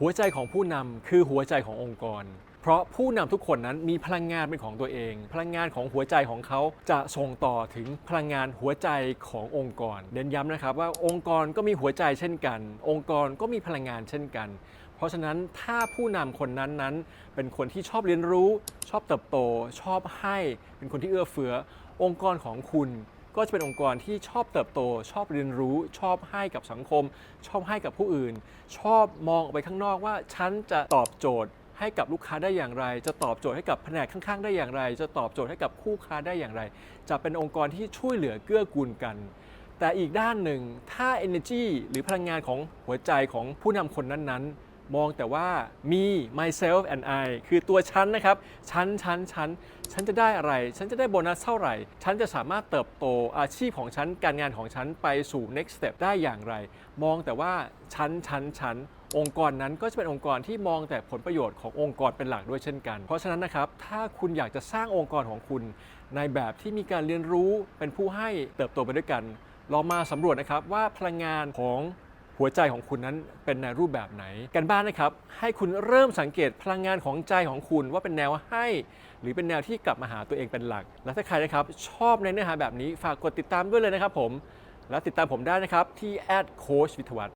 หัวใจของผู้นำคือหัวใจขององค์กร เพราะผู้นำทุกคนนั้นมีพลังงานเป็นของตัวเอง พลังงานของหัวใจของเขาจะส่งต่อถึงพลังงานหัวใจขององค์กร เน้นย้ำนะครับว่าองค์กรก็มีหัวใจเช่นกัน องค์กรก็มีพลังงานเช่นกัน เพราะฉะนั้นถ้าผู้นำคนนั้นนั้นเป็นคนที่ชอบเรียนรู้ ชอบเติบโต ชอบให้ เป็นคนที่เอื้อเฟื้อ องค์กรของคุณ ก็จะเป็นองค์กรที่ชอบเติบโต ชอบเรียนรู้ ชอบให้กับสังคม ชอบให้กับผู้อื่น ชอบมองออกไปข้างนอกว่าฉันจะตอบโจทย์ให้กับลูกค้าได้อย่างไร จะตอบโจทย์ให้กับแผนกข้างๆ ได้อย่างไร จะตอบโจทย์ให้กับคู่ค้าได้อย่างไร จะเป็นองค์กรที่ช่วยเหลือเกื้อกูลกัน แต่อีกด้านหนึ่งถ้า energy หรือพลังงานของหัวใจของผู้นำคนนั้นๆ มองแต่ว่ามี myself and I คือตัวฉันนะครับ ฉัน ฉัน ฉัน ฉันจะได้อะไร ฉันจะได้โบนัสเท่าไหร่ ฉันจะสามารถเติบโตอาชีพของฉัน การงานของฉันไปสู่ next step ได้อย่างไร มองแต่ว่า ฉัน ฉัน ฉัน องค์กรนั้นก็จะเป็นองค์กรที่มองแต่ผลประโยชน์ขององค์กรเป็นหลักด้วยเช่นกัน เพราะฉะนั้นนะครับ ถ้าคุณอยากจะสร้างองค์กรของคุณ ในแบบที่มีการเรียนรู้เป็นผู้ให้เติบโตไปด้วยกัน ลองมาสำรวจนะครับว่าพลังงานของ หัวใจของคุณนั้นเป็นในรูปแบบไหน กันบ้านนะครับ ให้คุณเริ่มสังเกตพลังงานของใจของคุณว่าเป็นแนวให้ หรือเป็นแนวที่กลับมาหาตัวเองเป็นหลัก และถ้าใครนะครับชอบในเนื้อหาแบบนี้ฝากกดติดตามด้วยเลยนะครับผม และติดตามผมได้นะครับที่ @coach วิทวัฒน์